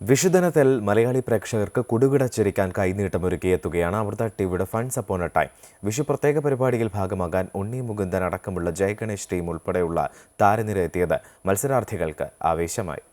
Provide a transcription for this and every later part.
വിഷുദിനത്തിൽ മലയാളി പ്രേക്ഷകർക്ക് കുടുകിടച്ചിരിക്കാൻ കൈനീട്ടം എത്തുകയാണ് അമൃത ടിവിയുടെ ഫണ്ട്സ് അപ്പോൺ ടൈം വിഷു പ്രത്യേക പരിപാടിയിൽ ഭാഗമാകാൻ ഉണ്ണി മുകുന്ദൻ അടക്കമുള്ള ജയഗണേഷ് ടീം ഉൾപ്പെടെയുള്ള താരനിര എത്തിയത് മത്സരാർത്ഥികൾക്ക് ആവേശമായി.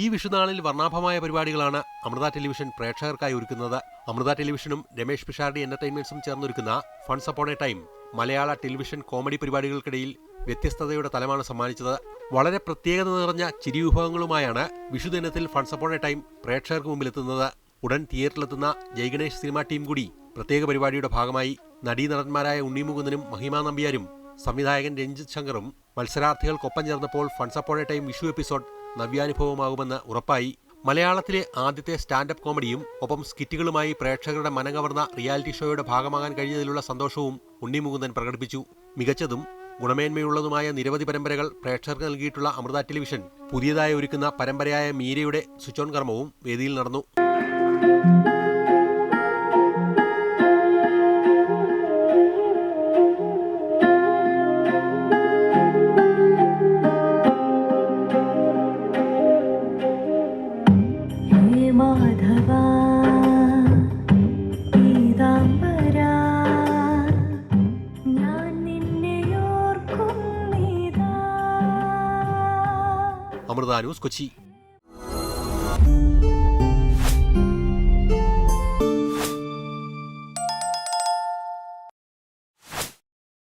ഈ വിഷുനാളിൽ വർണാഭമായ പരിപാടികളാണ് അമൃത ടെലിവിഷൻ പ്രേക്ഷകർക്കായി ഒരുക്കുന്നത്. അമൃത ടെലിവിഷനും രമേഷ് പിഷാർഡി എന്റർടൈൻമെന്റ്സും ചേർന്നൊരുക്കുന്ന funs upon a time Malayala television comedy പരിപാടികൾക്കിടയിൽ വ്യത്യസ്തതയുടെ തലമാണ് സമ്മാനിച്ചത്. വളരെ പ്രത്യേകത നിറഞ്ഞ ചിരിവിഭവങ്ങളുമായാണ് വിഷുദിനത്തിൽ ഫൺസ് അപ്പോൺ എ ടൈം പ്രേക്ഷകർക്ക് മുമ്പിലെത്തുന്നത്. ഉടൻ തിയേറ്ററിലെത്തുന്ന ജയഗണേഷ് സിനിമാ ടീം കൂടി പ്രത്യേക പരിപാടിയുടെ ഭാഗമായി നടീനടന്മാരായ ഉണ്ണിമുകുന്ദനും മഹിമ നമ്പ്യാരും സംവിധായകൻ രഞ്ജിത് ശങ്കറും മത്സരാർത്ഥികൾക്കൊപ്പം ചേർന്നപ്പോൾ funs upon a time Vishu episode നവ്യാനുഭവമാകുമെന്ന് ഉറപ്പായി. മലയാളത്തിലെ ആദ്യത്തെ സ്റ്റാൻഡപ്പ് കോമഡിയും ഒപ്പം സ്കിറ്റുകളുമായി പ്രേക്ഷകരുടെ മനംകവർന്ന റിയാലിറ്റി ഷോയുടെ ഭാഗമാകാൻ കഴിഞ്ഞതിലുള്ള സന്തോഷവും ഉണ്ണിമുകുന്ദൻ പ്രകടിപ്പിച്ചു. മികച്ചതും ഗുണമേന്മയുള്ളതുമായ നിരവധി പരമ്പരകൾ പ്രേക്ഷകർക്ക് നൽകിയിട്ടുള്ള അമൃത ടെലിവിഷൻ പുതിയതായി ഒരുക്കുന്ന പരമ്പരയായ മീരയുടെ സ്വിച്ച് ഓൺ കർമ്മവും വേദിയിൽ നടന്നു. മാധവാ പീതാംബരാ. ഞാൻ നിന്നെ ഓർക്കുന്നീതാ അമൃത ന്യൂസ് കൊച്ചി.